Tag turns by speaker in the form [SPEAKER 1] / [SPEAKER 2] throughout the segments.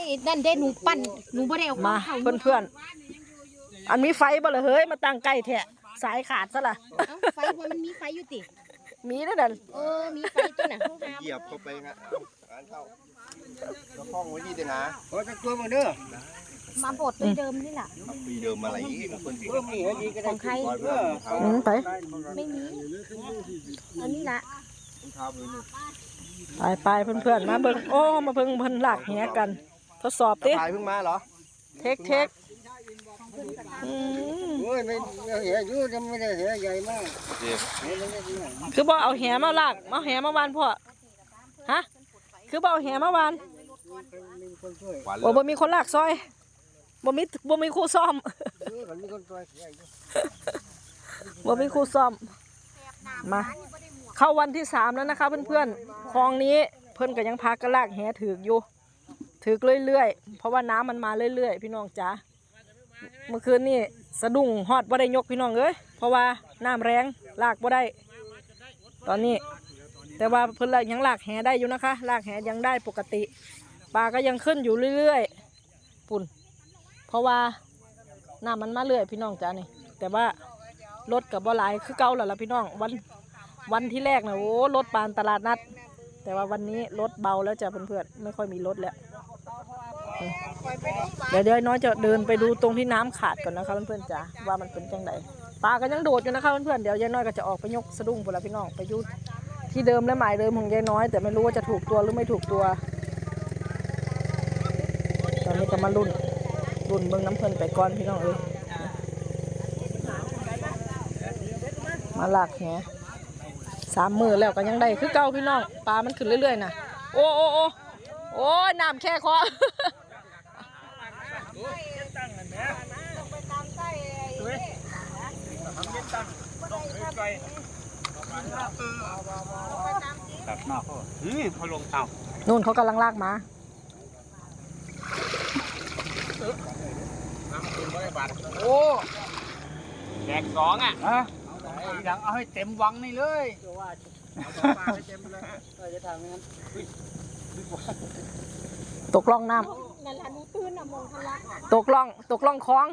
[SPEAKER 1] อ้นั่นได้หนูปั้นหนูบ่ได้เอา
[SPEAKER 2] มา
[SPEAKER 1] เข้า
[SPEAKER 2] เพื่อนเพื่อนๆอันมีไฟบ่เลยเฮ้ยมาตั้งใกล้แทะสายขาดซะละ
[SPEAKER 1] เอ้าไฟบ่มันมีไฟอยู่ติ
[SPEAKER 2] มีนั่นน่ะ
[SPEAKER 1] เออ มีไฟตัวน่ะห้องน้ำ
[SPEAKER 3] เหยียบเข้าไปงะงานเข้าแล้วห้องไว้นี่เด้นะ
[SPEAKER 4] โอ้ยจะกลัวมาเด้อ
[SPEAKER 1] มาบดด้วยเดิมนี่แหละ
[SPEAKER 3] ปีเดิมอะไรอีกเพิ่นสิ
[SPEAKER 4] เพิ่มนี่ให้ดีก็
[SPEAKER 1] ข
[SPEAKER 4] ได้
[SPEAKER 1] องใคร
[SPEAKER 3] ร้อยเพื่อนเท้า
[SPEAKER 2] อืมไป
[SPEAKER 1] ไม่มี อันนี้ละ
[SPEAKER 3] เท้าพื้นนี่
[SPEAKER 2] ไปไปเพื่อนเพื่อนๆมาเบิ่งโอ้มาเบิ่งเพิ่นลากแหกัน ทดสอบติ
[SPEAKER 3] ตายเพิ่งมาเหรอ
[SPEAKER 2] เทคเทคอืม
[SPEAKER 4] โอ้ยไม่ไม่เหี้ยอยู่จะไม่ได้เหี้ยใหญ่มาก
[SPEAKER 3] เจ็บ
[SPEAKER 4] เหี้ยเล็กๆนี่
[SPEAKER 2] คือบ่เอาแหมาลากเอาแหมาวานพ่อฮะคือบ่เอาแหมาวาน
[SPEAKER 4] มีคนช่วย
[SPEAKER 3] หวานเล
[SPEAKER 2] โอ้
[SPEAKER 3] ย
[SPEAKER 2] บ่มีคนลากซอยบ่มีบ่มีครูซ่อม
[SPEAKER 4] เออมันมีคนช่วยเหี้ยอยู่
[SPEAKER 2] บ่มีครูซ่อมมา เข้าวันที่สามแล้วนะคะ เพื่อนๆคลองนี้เพิ่นก็ยังพากันลากแหถือกอยู่ ถือกเรื่อยๆ เพราะว่าน้ำมันมาเรื่อยๆ พี่น้องจ๋าเมื่อคืนนี่สะดุ้งฮอดบ่ได้ยกพี่น้องเอ้ยเพราะว่าน้ำแรงลากบ่ได้ ตอนนี้ แต่ว่าเพิ่นละยังลากแหได้อยู่นะคะ ลากแหยังได้ปกติปลาก็ยังขึ้นอยู่เรื่อยๆปุ่น เพราะว่าน้ำมันมาเรื่อยพี่น้องจ๋านี่ แต่ว่ารถกับบ่หลายคือเก่าแล้วล่ะพี่น้องวันวันที่แรกนะโอ้รถปานตลาดนัด แต่ว่าวันนี้รถเบาแล้วจ้ะเพื่อนๆไม่ค่อยมีรถแล้ว เดี๋ยวเดี๋ยวน้อยจะเดินไปดูตรงที่น้ำขาดก่อนนะคะเพื่อนๆจ้ะว่ามันเป็นจังไดปลาก็ยังโดดอยู่นะคะเพื่อนๆเดี๋ยวยายน้อยก็จะออกไปยกสะดุ้งพุ่นละพี่น้องไปยุที่เดิมและหมายเดิมของยายน้อย แต่ไม่รู้ว่าจะถูกตัวหรือไม่ถูกตัว ตอนนี้ก็มารุ่นรุ่นเบิ้งน้ำเพิ่นไปก่อนพี่น้องเอ้ยมาหลากแหสามมือแล้วก็ยังได้คือเก่าพี่น้องปลามันขึ้นเรื่อยๆนะโอ้โอ้โอ้โอ้น้ำแค่คอ
[SPEAKER 5] ตัดหน้าเขาอืมเขาลงเท้า
[SPEAKER 2] นู่นเขากำลังลากมา
[SPEAKER 5] โอ้แจกสองอะฮะทีหลังเอาให้เต็มวังนี่เลย
[SPEAKER 2] ตกล่องน้
[SPEAKER 1] นั่นล่ะหนูตื่นน่ะมองทะลักำ
[SPEAKER 2] ตกล่องตกล่องคลอง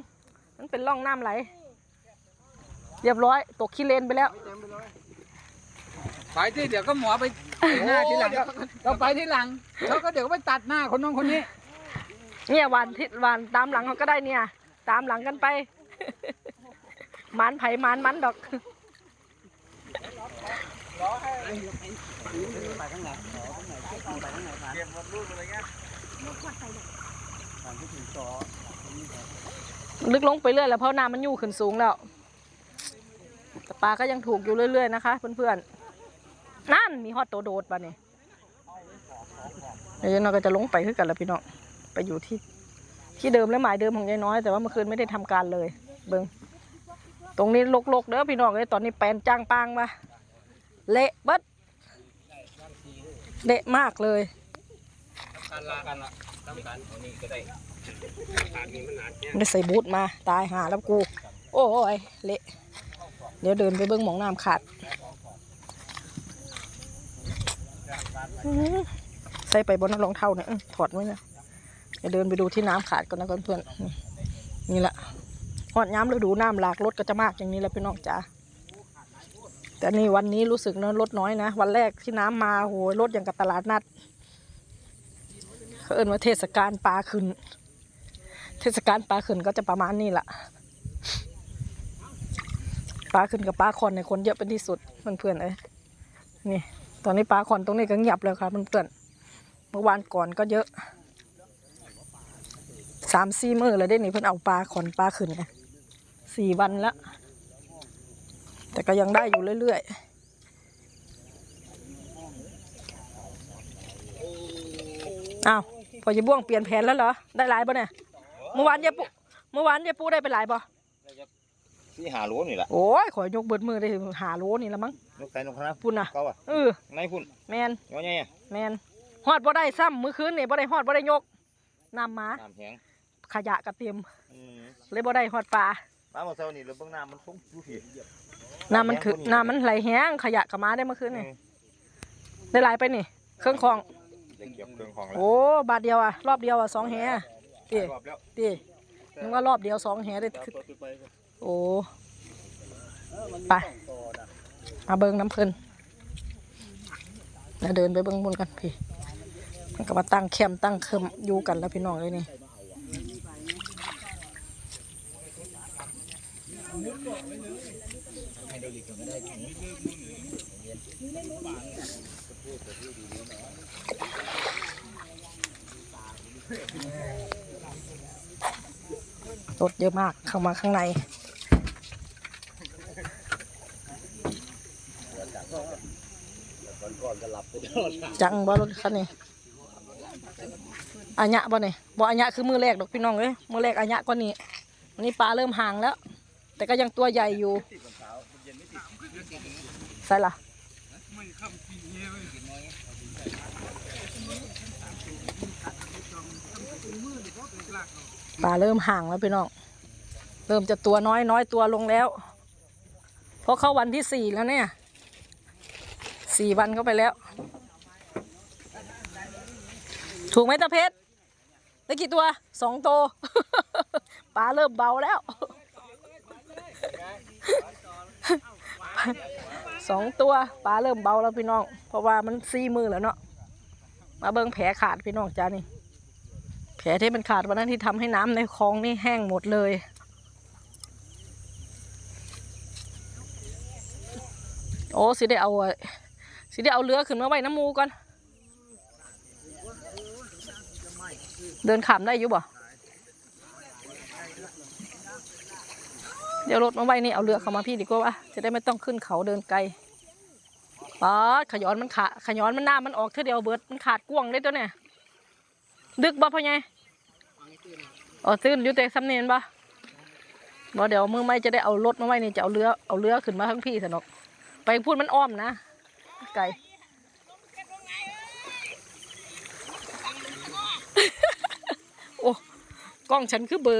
[SPEAKER 2] มันเป็นล่องน้ำไหล เรียบร้อย ตกขี้เลนไปแล้ว
[SPEAKER 5] ไปที่เดี๋ยวก็หมอไปหน้าทีหลังเราไปที่หลังเขาก็เดี๋ยวก็ไปตัดหน้าคนน้องคนนี้
[SPEAKER 2] เนี่ยหวานทิศหวานตามหลังเขาก็ได้เนี่ย ตามหลังกันไปมันไผ่มันมันดอกลึกลงไปเรื่อยแล้วเพราะน้ำมันอยู่ขึ้นสูงแล้วแต่ปลาก็ยังถูกอยู่เรื่อยๆนะคะ เพื่อนๆ นั่นมีฮอตโตวโดดปะเนี่ยเดี๋ยวยายน้อยก็จะลงไปขึ้นกันแล้วพี่น้องไปอยู่ที่ ที่เดิมและหมายเดิมของยายน้อย แต่ว่าเมื่อคืนไม่ได้ทำการเลย เบิงตรงนี้ลกๆเด้อพี่น้องเลยตอนนี้แปลนจ้างปางมาเละเบิดเละมากเลย
[SPEAKER 5] ได้
[SPEAKER 2] ได้ใส่บูทมา ตายหาแล้วกู โอ้ยเละ เดี๋ยวเดินไปเบิ้งหมองน้ำขาดอื้อ ใส่ไปบนน้ำรองเท้าเนี่ยถอดไว้นะเดี๋ยเดินไปดูที่น้ำขาดก่อนนะเพื่อนๆนี่แหละหอดย้ำฤดูน้ำหลากรถก็จะมากอย่างนี้แหละพี่น้องจ๋าแต่นี่วันนี้รู้สึกนะรถน้อยนะ วันแรกที่น้ำมาโหยรถอย่างกับตลาดนัดเขาเอิ้นว่าเทศกาลปลาขึ้น เทศกาลปลาขึ้นก็จะประมาณนี้แหละปลาขึ้นกับปลาคอนในยคนเยอะเป็นที่สุดเพื่อนๆเอ้ยนี่ ตอนนี้ปลาคอนตรงนี้ก็เงียบเลยครับเพื่อนๆเมื่อวานก่อนก็เยอะสามสี่มื้อเลยได้นี่เพิ่นเอาปลาคอนปลาขึ้นไงสี่วันละแต่ก็ยังได้อยู่เรื่อยๆอ้าวพอยายบ้วงเปลี่ยนแผนแล้วเหรอ ได้หลายปะเนี่ย เมื่อวานยายปูเมื่อวานยายปูได้ไปหลายบ่
[SPEAKER 3] ที่หาโหลนี่แหละ
[SPEAKER 2] โอ้ยขอยยกเบิดมือได้หาโลนี่ละมั้ง
[SPEAKER 3] นกไก่นกคณะ
[SPEAKER 2] พุ่นน่ะ
[SPEAKER 3] เขาอะ
[SPEAKER 2] เออ
[SPEAKER 3] ในพุ่น
[SPEAKER 2] แมน
[SPEAKER 3] ย้อยไงอะ
[SPEAKER 2] แมนฮอดบ่ได้ซ้ำมื้อคืนนี่บ่ได้ฮอดบ่ได้ยกน้ำมา
[SPEAKER 3] น้ำแห้ง
[SPEAKER 2] ขยะก็เต็ม
[SPEAKER 3] อืม
[SPEAKER 2] เลยบ่ได้ฮอดปลา
[SPEAKER 3] ปลาหมดเซานี่แล้วเบื้องน้ำมันฟุ้งอยู่พี่
[SPEAKER 2] น้ำมันคือน้ำมันไหลแห้งขยะก็มาได้เมื่อคืนนี่ได้หลายไปนี่ เครื่องคอง
[SPEAKER 3] ได้เก็บเครื่องของแล้ว
[SPEAKER 2] โอ้บาทเดียวอะรอบเดียวอะสองแหตี
[SPEAKER 3] รอบแล้ว
[SPEAKER 2] ตีนึกว่ารอบเดียวสองแหได้
[SPEAKER 3] แต่
[SPEAKER 2] คือ
[SPEAKER 3] ตัวไป
[SPEAKER 2] โอ้ไปมาเบิงน้ำเพลินแล้วเดินไปเบิงบนกันพี่มันก็มาตั้งแคมป์ตั้งเคิมอยู่กันแล้วพี่น้องเลยนี่รถเยอะมากเข้ามาข้างใน จังบ่รถคันนี้อัญะบ่เนี่ยบ่อัญะคือมือแรกดอกพี่น้องเอ้ยมือแรกอัญะกว่านี้วันนี้ปลาเริ่มห่างแล้ว แต่ก็ยังตัวใหญ่อยู่ใส่ละปลาเริ่มห่างแล้วพี่น้องเริ่มจะตัวน้อยน้อยตัวลงแล้ว เพราะเข้าวันที่สี่แล้วเนี่ย สี่วันเข้าไปแล้ว ถูกไหมตาเพชรได้กี่ตัวสองตัวปลาเริ่มเบาแล้วสองตัวปลาเริ่มเบาแล้วพี่น้อง เพราะว่ามันซีมือแล้วเนาะมาเบิ่งแผลขาดพี่น้องจ้านี่ แผลที่มันขาดวันนั้นที่ทำให้น้ำในคลองนี่แห้งหมดเลย โอ้สิได้เอาอะ สิได้เอาเรือขึ้นมาไว้น้ำมูก่อนเดินขามได้อยู่บ่เดี๋ยวรถมาไว้นี่เอาเรือเข้ามาพี่ดีกว่าจะได้ไม่ต้องขึ้นเขาเดินไกลป๊าดขย้อนมันขาขย้อนมันหน้ามันออกเท่าเดียวเบิดมันขาดกวงได้ตัวเนี่ยดึกบ่พ่อไงอ๋อตื้นอยู่แต่ซ้ำเนียนบ่บ่เดี๋ยวมือไม่จะได้เอารถมาไว้นี่จะเอาเรือเอาเรือขึ้นมาทั้งพี่สนอกไปพูดมันอ้อมนะ ไก่โอ้กล้องฉันคือเบอร์